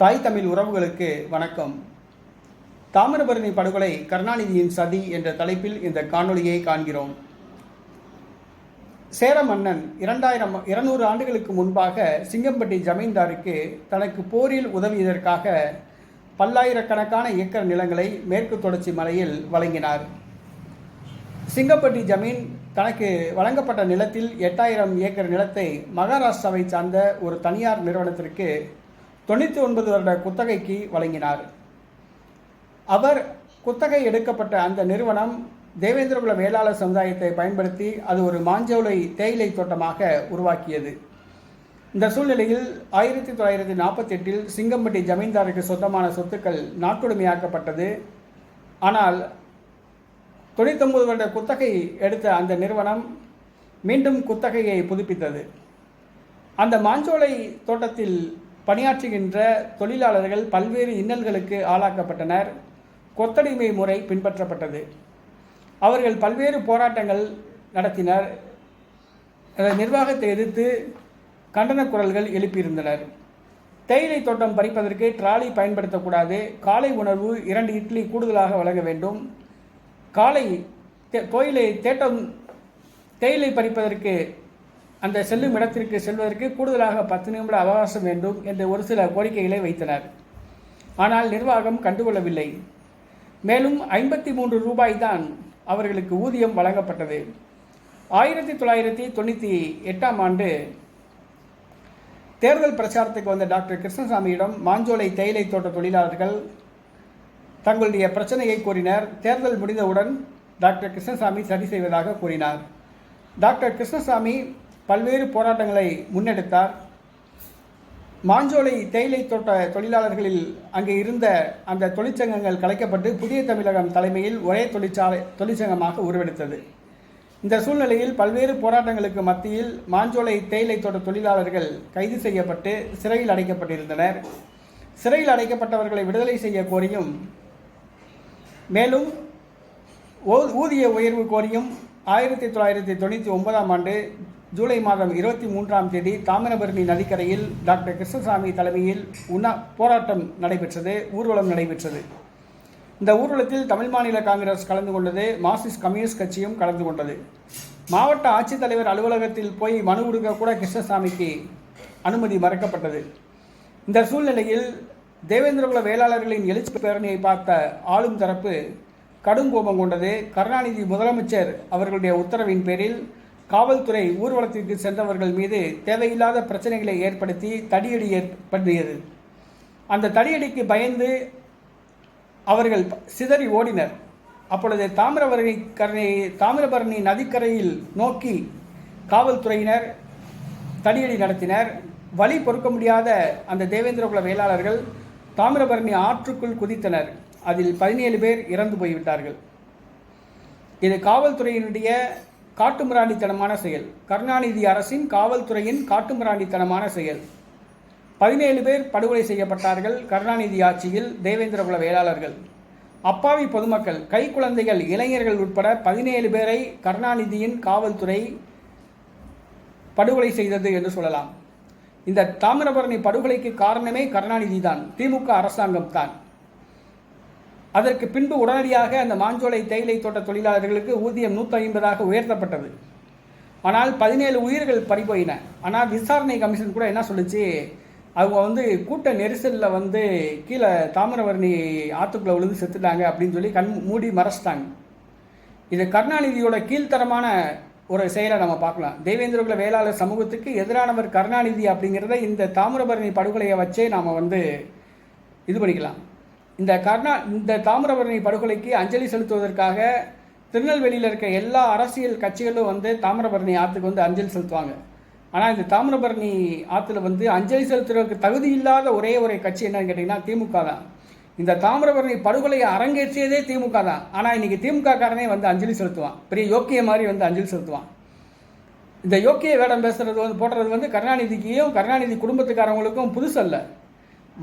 தாய் தமிழ் உறவுகளுக்கு வணக்கம். தாமிரபரணி படுகொலை கருணாநிதியின் சதி என்ற தலைப்பில் இந்த காணொளியை காண்கிறோம். சேர மன்னன் இரண்டாயிரம் இருநூறு ஆண்டுகளுக்கு முன்பாக சிங்கம்பட்டி ஜமீன்தாருக்கு தனக்கு போரில் உதவியதற்காக பல்லாயிரக்கணக்கான ஏக்கர் நிலங்களை மேற்கு தொடர்ச்சி மலையில் வழங்கினார். சிங்கப்பட்டி ஜமீன் தனக்கு வழங்கப்பட்ட நிலத்தில் எட்டாயிரம் ஏக்கர் நிலத்தை மகாராஷ்டிராவை சார்ந்த ஒரு தனியார் நிறுவனத்திற்கு தொண்ணூற்றி ஒன்பது வருட குத்தகைக்கு வழங்கினார். அவர் குத்தகை எடுக்கப்பட்ட அந்த நிறுவனம் தேவேந்திரகுல வேளாளர் சமுதாயத்தை பயன்படுத்தி அது ஒரு மாஞ்சோலை தேயிலை தோட்டமாக உருவாக்கியது. இந்த சூழ்நிலையில் ஆயிரத்தி தொள்ளாயிரத்தி நாற்பத்தி எட்டில் சிங்கம்பட்டி ஜமீன்தாருக்கு சொந்தமான சொத்துக்கள் நாட்டுடைமையாக்கப்பட்டது. ஆனால் தொண்ணூத்தொம்பது வருட குத்தகை எடுத்த அந்த நிறுவனம் மீண்டும் குத்தகையை புதுப்பித்தது. அந்த மாஞ்சோலை தோட்டத்தில் பணியாற்றுகின்ற தொழிலாளர்கள் பல்வேறு இன்னல்களுக்கு ஆளாக்கப்பட்டனர். கொத்தடிமை முறை பின்பற்றப்பட்டது. அவர்கள் பல்வேறு போராட்டங்கள் நடத்தினர். நிர்வாகத்தை எதிர்த்து கண்டன குரல்கள் எழுப்பியிருந்தனர். தேயிலை தோட்டம் பறிப்பதற்கு ட்ராலி பயன்படுத்தக்கூடாது. காலை உணர்வு இரண்டு இட்லி கூடுதலாக வழங்க வேண்டும். காலை தே- கோயிலை தேட்டம் தேயிலை பறிப்பதற்கு அந்த செல்லும் இடத்திற்கு செல்வதற்கு கூடுதலாக பத்து நிமிட அவகாசம் வேண்டும் என்று ஒரு சில கோரிக்கைகளை வைத்தனர். ஆனால் நிர்வாகம் கண்டுகொள்ளவில்லை. மேலும் ஐம்பத்தி மூன்று ரூபாய் தான் அவர்களுக்கு ஊதியம் வழங்கப்பட்டது. ஆயிரத்தி தொள்ளாயிரத்தி தொண்ணூற்றி எட்டாம் ஆண்டு தேர்தல் பிரச்சாரத்துக்கு வந்த டாக்டர் கிருஷ்ணசாமியிடம் மாஞ்சோலை தேயிலை தோட்ட தொழிலாளர்கள் தங்களுடைய பிரச்சனையை கூறினர். தேர்தல் முடிந்தவுடன் டாக்டர் கிருஷ்ணசாமி சரி செய்வதாக கூறினார். டாக்டர் கிருஷ்ணசாமி பல்வேறு போராட்டங்களை முன்னெடுத்தார். மாஞ்சோலை தேயிலை தோட்ட தொழிலாளர்களில் அங்கே இருந்த அந்த தொழிற்சங்கங்கள் கலைக்கப்பட்டு புதிய தமிழகம் தலைமையில் ஒரே தொழிற்சாலை தொழிற்சங்கமாக உருவெடுத்தது. இந்த சூழ்நிலையில் பல்வேறு போராட்டங்களுக்கு மத்தியில் மாஞ்சோலை தேயிலை தோட்ட தொழிலாளர்கள் கைது செய்யப்பட்டு சிறையில் அடைக்கப்பட்டிருந்தனர். சிறையில் அடைக்கப்பட்டவர்களை விடுதலை செய்ய கோரியும் மேலும் ஓ- ஊதிய உயர்வு கோரியும் ஆயிரத்தி தொள்ளாயிரத்தி தொண்ணூற்றி ஒன்பதாம் ஆண்டு ஜூலை மாதம் இருபத்தி மூன்றாம் தேதி தாமிரபரணி நதிக்கரையில் டாக்டர் கிருஷ்ணசாமி தலைமையில் உண்ணா போராட்டம் நடைபெற்றது ஊர்வலம் நடைபெற்றது. இந்த ஊர்வலத்தில் தமிழ் மாநில காங்கிரஸ் கலந்து கொண்டது மார்க்சிஸ்ட் கம்யூனிஸ்ட் கட்சியும் கலந்து கொண்டது. மாவட்ட ஆட்சித்தலைவர் அலுவலகத்தில் போய் மனு கொடுக்க கூட கிருஷ்ணசாமிக்கு அனுமதி மறக்கப்பட்டது. இந்த சூழ்நிலையில் தேவேந்திரகுல வேளாளர்களின் எழுச்சி பேரணியை பார்த்த ஆளும் தரப்பு கடும் கோபம் கொண்டது. கருணாநிதி முதலமைச்சர் அவர்களுடைய உத்தரவின் பேரில் காவல்துறை ஊர்வலத்திற்கு சென்றவர்கள் மீது தேவையில்லாத பிரச்சனைகளை ஏற்படுத்தி தடியடி ஏற்படுத்தியது. அந்த தடியடிக்கு பயந்து அவர்கள் சிதறி ஓடினர். அப்பொழுது தாமிரபரணி கரணை தாமிரபரணி நதிக்கரையில் நோக்கி காவல்துறையினர் தடியடி நடத்தினர். வழி பொறுக்க முடியாத அந்த தேவேந்திரகுல வேளாளர்கள் தாமிரபரணி ஆற்றுக்குள் குதித்தனர். அதில் பதினேழு பேர் இறந்து போய்விட்டார்கள். இது காவல்துறையினுடைய காட்டுமிராண்டித்தனமான செயல். கருணாநிதி அரசின் காவல்துறையின் காட்டுமிராண்டித்தனமான செயல். பதினேழு பேர் படுகொலை செய்யப்பட்டார்கள் கருணாநிதி ஆட்சியில் தேவேந்திரகுல வேளாளர்கள். அப்பாவி பொதுமக்கள் கைக்குழந்தைகள் இளைஞர்கள் உட்பட பதினேழு பேரை கருணாநிதியின் காவல்துறை படுகொலை செய்தது என்று சொல்லலாம். இந்த தாமிரபரணி படுகொலைக்கு காரணமே கருணாநிதி தான். திமுக அரசாங்கம் தான். அதற்கு பின்பு உடனடியாக அந்த மாஞ்சோலை தேயிலை தோட்ட தொழிலாளர்களுக்கு ஊதியம் நூற்றி ஐம்பதாக உயர்த்தப்பட்டது. ஆனால் பதினேழு உயிர்கள் பறிபோயின. ஆனால் விசாரணை கமிஷன் கூட என்ன சொல்லுச்சு? அவங்க வந்து கூட்ட நெரிசலில் வந்து கீழே தாமிரபரணி ஆற்றுக்குள்ளே விழுந்து செத்துட்டாங்க அப்படின்னு சொல்லி கண் மூடி மறைச்சிட்டாங்க. இது கருணாநிதியோட கீழ்த்தரமான ஒரு செயலை நம்ம பார்க்கலாம். தேவேந்திரகுல வேளாளர் சமூகத்துக்கு எதிரானவர் கருணாநிதி அப்படிங்கிறத இந்த தாமிரபரணி படுகொலையை வச்சே நாம் வந்து இது பண்ணிக்கலாம். இந்த கர்ணா இந்த தாமிரபரணி படுகொலைக்கு அஞ்சலி செலுத்துவதற்காக திருநெல்வேலியில் இருக்க எல்லா அரசியல் கட்சிகளும் வந்து தாமிரபரணி ஆற்றுக்கு வந்து அஞ்சலி செலுத்துவாங்க. ஆனால் இந்த தாமிரபரணி ஆற்றுல வந்து அஞ்சலி செலுத்துறதுக்கு தகுதி இல்லாத ஒரே ஒரு கட்சி என்னன்னு கேட்டிங்கன்னா திமுக தான். இந்த தாமிரபரணி படுகொலையை அரங்கேற்றியதே திமுக தான். ஆனால் இன்னைக்கு திமுக காரனே வந்து அஞ்சலி செலுத்துவான். பெரிய யோக்கிய மாதிரி வந்து அஞ்சலி செலுத்துவான். இந்த யோக்கிய வேடம் பேசுறது வந்து போடுறது வந்து கருணாநிதிக்கும் கருணாநிதி குடும்பத்துக்காரவங்களுக்கும் புதுசல்ல.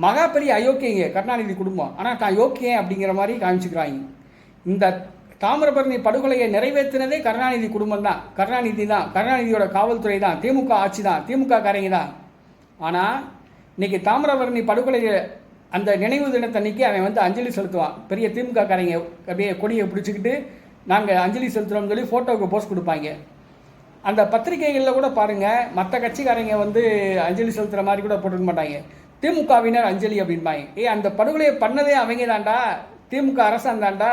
மகா பெரிய அயோக்கியங்க கருணாநிதி குடும்பம். ஆனால் தான் யோக்கியன் அப்படிங்கிற மாதிரி காமிச்சுக்கிறாங்க. இந்த தாமிரபரணி படுகொலையை நிறைவேற்றினதே கருணாநிதி குடும்பம் தான் கருணாநிதி தான் கருணாநிதியோட காவல்துறை தான் திமுக ஆட்சி தான் திமுக காரங்க தான். ஆனால் இன்னைக்கு தாமிரபரணி படுகொலையை அந்த நினைவு தினத்தன்னைக்கு அவன் வந்து அஞ்சலி செலுத்துவான். பெரிய திமுக காரங்க அப்படியே கொடியை பிடிச்சிக்கிட்டு நாங்கள் அஞ்சலி செலுத்துகிறோம்னு சொல்லி ஃபோட்டோவுக்கு போஸ்ட் கொடுப்பாங்க. அந்த பத்திரிகைகளில் கூட பாருங்கள் மற்ற கட்சிக்காரங்க வந்து அஞ்சலி செலுத்துகிற மாதிரி கூட போட்டுக்க மாட்டாங்க. திமுகவினர் அஞ்சலி அப்படின்பாங்க ஏய் அந்த படுகொலையை பண்ணதே அவங்க தாண்டா திமுக அரசன் தான்டா.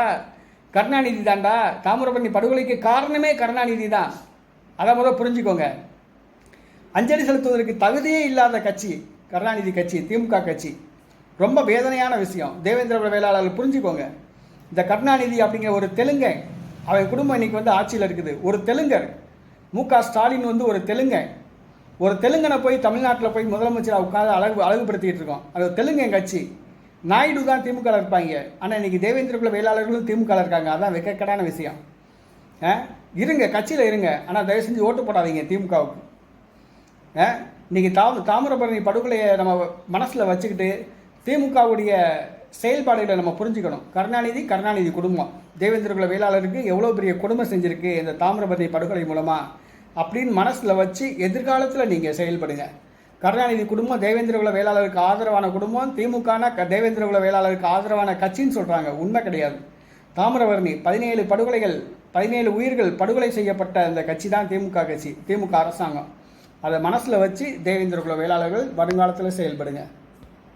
கருணாநிதி தான்டா. தாமிரபரணி படுகொலைக்கு காரணமே கருணாநிதி தான். அதை முதல் புரிஞ்சுக்கோங்க. அஞ்சலி செலுத்துவதற்கு தகுதியே இல்லாத கட்சி கருணாநிதி கட்சி திமுக கட்சி. ரொம்ப வேதனையான விஷயம். தேவேந்திர வேளாளர் புரிஞ்சுக்கோங்க. இந்த கருணாநிதி அப்படிங்கிற ஒரு தெலுங்கன் அவன் குடும்பம் இன்னைக்கு வந்து ஆட்சியில் இருக்குது. ஒரு தெலுங்கர் மு க ஸ்டாலின் வந்து ஒரு தெலுங்கன். ஒரு தெலுங்கனை போய் தமிழ்நாட்டில் போய் முதலமைச்சராக உட்காந்து அழகு அழகுபடுத்திக்கிட்டு இருக்கோம். அது தெலுங்கு என் கட்சி. நாயுடு தான் திமுக இருப்பாங்க. ஆனால் இன்னைக்கு தேவேந்திர வேளாளர்களும் திமுக இருக்காங்க. அதான் வெக்கக்கடான விஷயம். ஆ? இருங்க கட்சியில் இருங்க. ஆனால் தயவு செஞ்சு ஓட்டு போடாதீங்க திமுகவுக்கு. ஆ? இன்றைக்கி தாம தாமிரபரணி படுகொலையை நம்ம மனசில் வச்சுக்கிட்டு திமுகவுடைய செயல்பாடுகளை நம்ம புரிஞ்சுக்கணும். கருணாநிதி கருணாநிதி குடும்பம். தேவேந்திர வேளாளருக்கு எவ்வளோ பெரிய குடும்பம் செஞ்சுருக்கு இந்த தாமிரபரணி படுகொலை மூலமாக அப்படின்னு மனசில் வச்சு எதிர்காலத்தில் நீங்கள் செயல்படுங்க. கருணாநிதி குடும்பம் தேவேந்திர குல வேளாளருக்கு ஆதரவான குடும்பம் திமுகனா க தேவேந்திர குல வேளாளருக்கு ஆதரவான கட்சின்னு சொல்கிறாங்க உண்மை கிடையாது. தாமிரவர்ணி பதினேழு படுகொலைகள் பதினேழு உயிர்கள் படுகொலை செய்யப்பட்ட அந்த கட்சி தான் திமுக கட்சி திமுக அரசாங்கம். அதை மனசில் வச்சு தேவேந்திர குல வேளாளர்கள் வருங்காலத்தில் செயல்படுங்க.